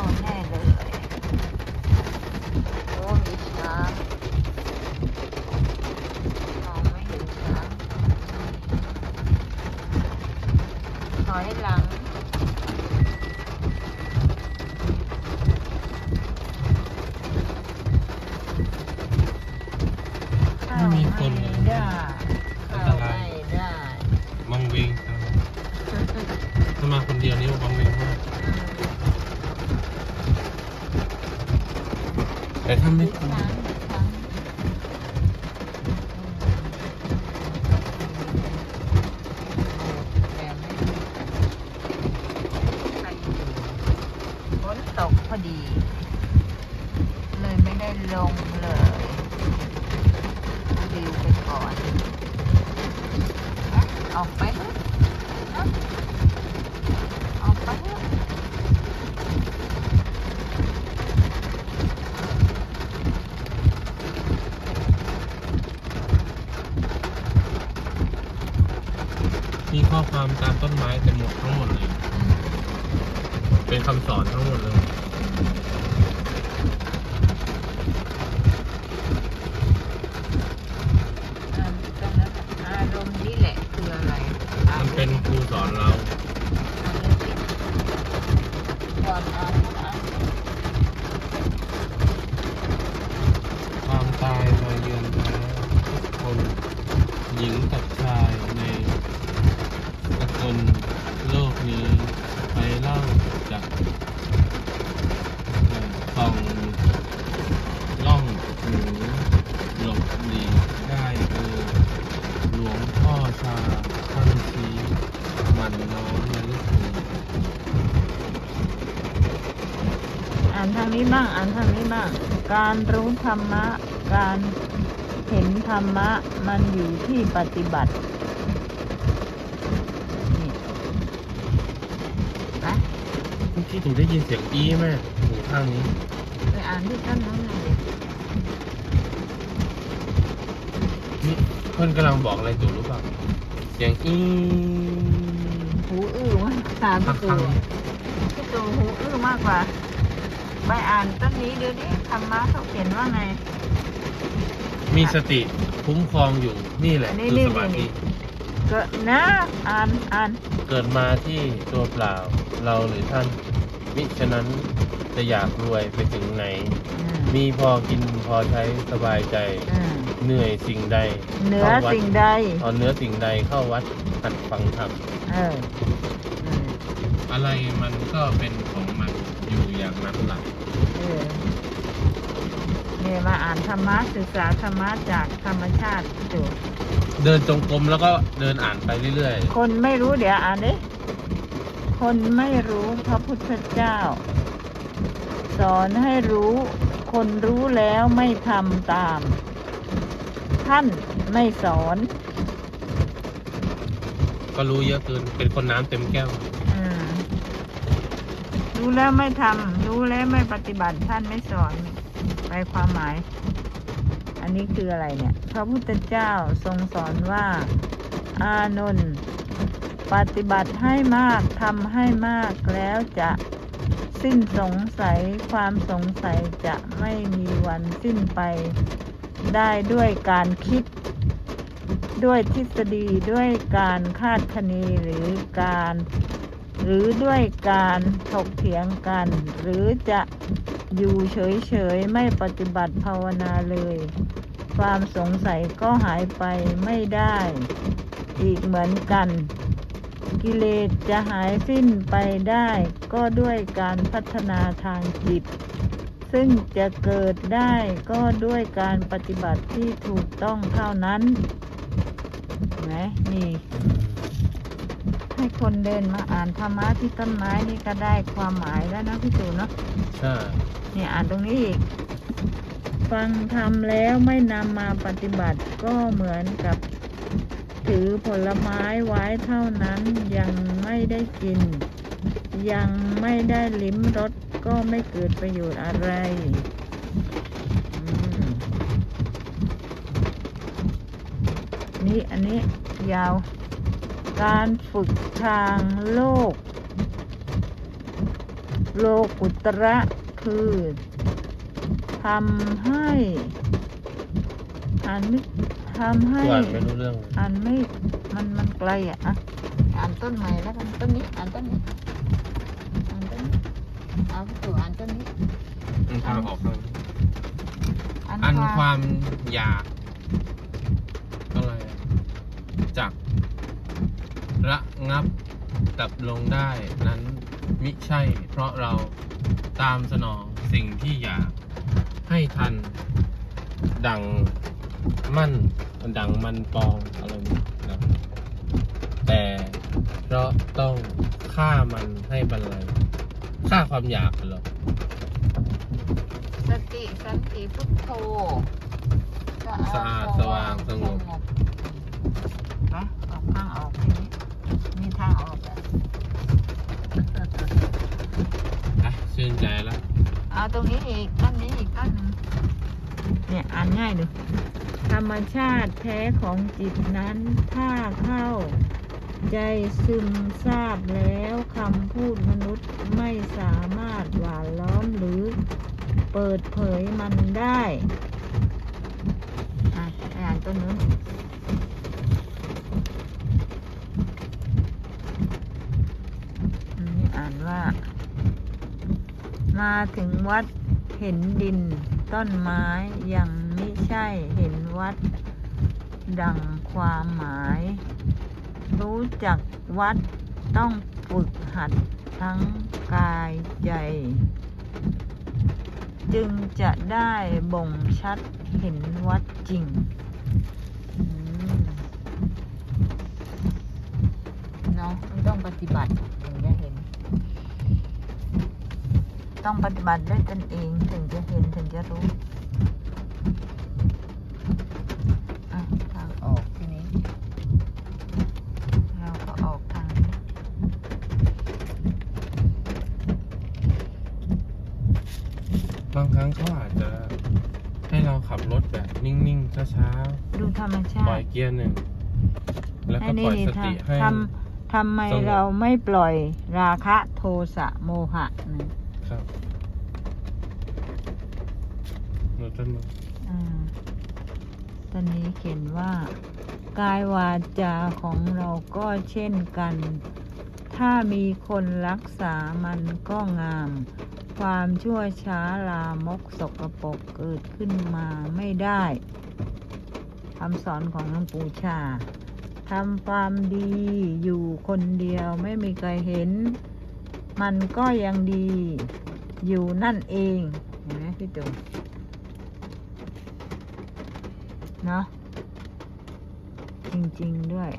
Oh, on now. แต่ถ้าไม่ครั้งครั้งแต่ไม่มีใครอยู่ฝนตกพอดี เลยไม่ได้ลงเลยดิวไปก่อนนะออกไปเถอะนะออกไปเถอะ มีข้อความตามต้นไม้เต็มหมดทั้งหมดเลย เป็นคำสอนทั้งหมดเลย อ่าตรงนั้นอารมณ์นี่แหละคืออะไรอ่ามันเป็นครูสอนเราอ่านดูสิก่อนอ่านอ่านความตายมาเยือนแล้วทุกคน หญิงกับชายในสกลโลกนี้ไปเล่า จากเอ่อส่องล่องหูหลบหลีกได้เออหลวงพ่อชาท่านชี้มันน้องมะลิสีอ่านทางนี้บ้างอ่านทางนี้บ้างการรู้ธรรมะ การเห็นธรรมะ มันอยู่ที่ปฏิบัตินี่นะ เมื่อกี้หนูได้ยินเสียงอี้ไหมหูข้างนี้ไปอ่านที่ต้นนั้นเลยดินี่เพื่อนกำลังบอกอะไรตู่รู้เปล่าเสียงอี้หูอื้อมากอ่านข้าพี่งตูข้างพี่ตูหูอื้อมากกว่า ไปอ่านต้นนี้ดูดิธรรมะเขาเขียนว่าไง มีสติคุ้มครองอยู่นี่แหละนี่คือนี่สมานี่ ธิก็นะอ่านอ่านเกิดมาที่ตัวเปล่าเราหรือท่าน มิฉะนั้นจะอยากรวยไปถึงไหนอืมมีพอกินพอใช้สบายใจอืมเหนื่อยสิ่งใดเหนือข้าวัดสิ่งใดเอาเนื้อสิ่งใดเข้าวัดหัดฟังธรรมเอออืมอะไรมันก็เป็นของมันอยู่อย่างนั้นหลักเออเนี่ยมาอ่านธรรมะศึกษาธรรมะจากธรรมชาติดูเดินจงกรมแล้วก็เดินอ่านไปเรื่อยคนไม่รู้เดี๋ยวอ่านดิ คนไม่รู้พระพุทธเจ้า สอนให้รู้คนรู้แล้วไม่ทำตาม ท่านไม่สอนๆก็รู้เยอะเกินเป็นคนน้ำเต็มแก้ว อืมรู้แล้วไม่ทำรู้แล้วไม่ปฏิบัติท่านไม่สอนไปความหมาย อันนี้คืออะไรเนี่ย พระพุทธเจ้าทรงสอนว่า อานนท์ ปฏิบัติให้มากทำให้มากแล้วจะสิ้นสงสัยความสงสัยจะไม่มีวันสิ้นไป ได้ด้วยการคิด ด้วยทฤษฎีด้วยการคาดคะเนหรือการ หรือด้วยการถกเถียงกัน หรือจะอยู่เฉยๆ ไม่ปฏิบัติภาวนาเลย ความสงสัยก็หายไปไม่ได้ อีกเหมือนกัน กิเลสจะหายสิ้นไปได้ก็ด้วยการพัฒนาทางจิต ซึ่งจะเกิดได้ก็ด้วยการปฏิบัติที่ถูกต้องเท่านั้นเห็นไหมนี่ ให้คนเดินมาอ่านธรรมะที่ต้นไม้นี่ก็ได้ความหมายแล้วนะพี่ตู่เนาะใช่เนี่ยอ่านตรงนี้อีกฟังทำแล้วไม่นำมาปฏิบัติก็เหมือนกับ ถือผลไม้ไว้เท่านั้นยังไม่ได้กิน ยังไม่ได้ลิ้มรสก็ไม่เกิดประโยชน์อะไรนี่อันนี้ยาว การฝึกทางโลก โลกุตระคือทำให้อ่านไม่ ทำให้ อ่านไม่รู้เรื่องเลยอ่านไม่ มัน มันไกลอะอะอ่านต้นใหม่แล้วกันต้นนี้ อ่านต้นนี้ อ่านต้นนี้เอาพี่ตู่อ่านต้นนี้มันทางออกทางอ่านอันความความอยากอะไรอะจักระงับดับลงได้นั้นมิใช่ เพราะเราตามสนองสิ่งที่อยากให้ทันดัง มั่นดังมันปองอะไรนี้นะแต่เพราะต้องฆ่ามันให้บรรลัยฆ่าความอยากเหรอสติสันติพุทโธสะอาดสว่างสงบนะออกข้างออกทีนี้มีทางออกแล้วอะชื่นใจแล้วเอาตรงนี้อีกต้นนี้อีกต้นหนึ่งเนี่ยอ่านง่ายดู ธรรมชาติแท้ของจิตนั้นถ้าเข้า ใจซึมซาบแล้วคำพูดมนุษย์ไม่สามารถหวานล้อมหรือเปิดเผยมันได้อ่านต้นนู้นอันนี้อ่านว่า มาถึงวัดเห็นดิน ต้นไม้ยังไม่ใช่เห็นวัด ดังความหมาย รู้จักวัดต้องฝึกหัดทั้งกายใจ จึงจะได้บ่งชัดเห็นวัดจริงเนาะต้องปฏิบัติถึงจะเห็น ต้องปฏิบัติด้วยตนเองถึงจะเห็นถึงจะรู้อะทางออกทีนี้ เราก็ออกทางนี้บางครั้งเขาอาจจะให้เราขับรถแบบนิ่ง ๆ ช้า ดูธรรมชาๆ ปล่อยติเกียร์หนึ่ง แล้วไอ้ก็นี่ปล่อยนี่สติให้ทำทำทำไมสงบ เราไม่ปล่อยราคะโทสะโมหะนี่ ครับหนูต้นมืออ่าตอนนี้เขียนว่า กายวาจาของเราก็เช่นกัน ถ้ามีคนรักษามันก็งาม ความชั่วช้าลามกสกปรกเกิดขึ้นมาไม่ได้คำสอนของหลวงปู่ชาทำความดีอยู่คนเดียวไม่มีใครเห็น มันก็ยังดีอยู่นั่นเองเห็นไหมพี่ตู่เนาะจริง ๆ ด้วย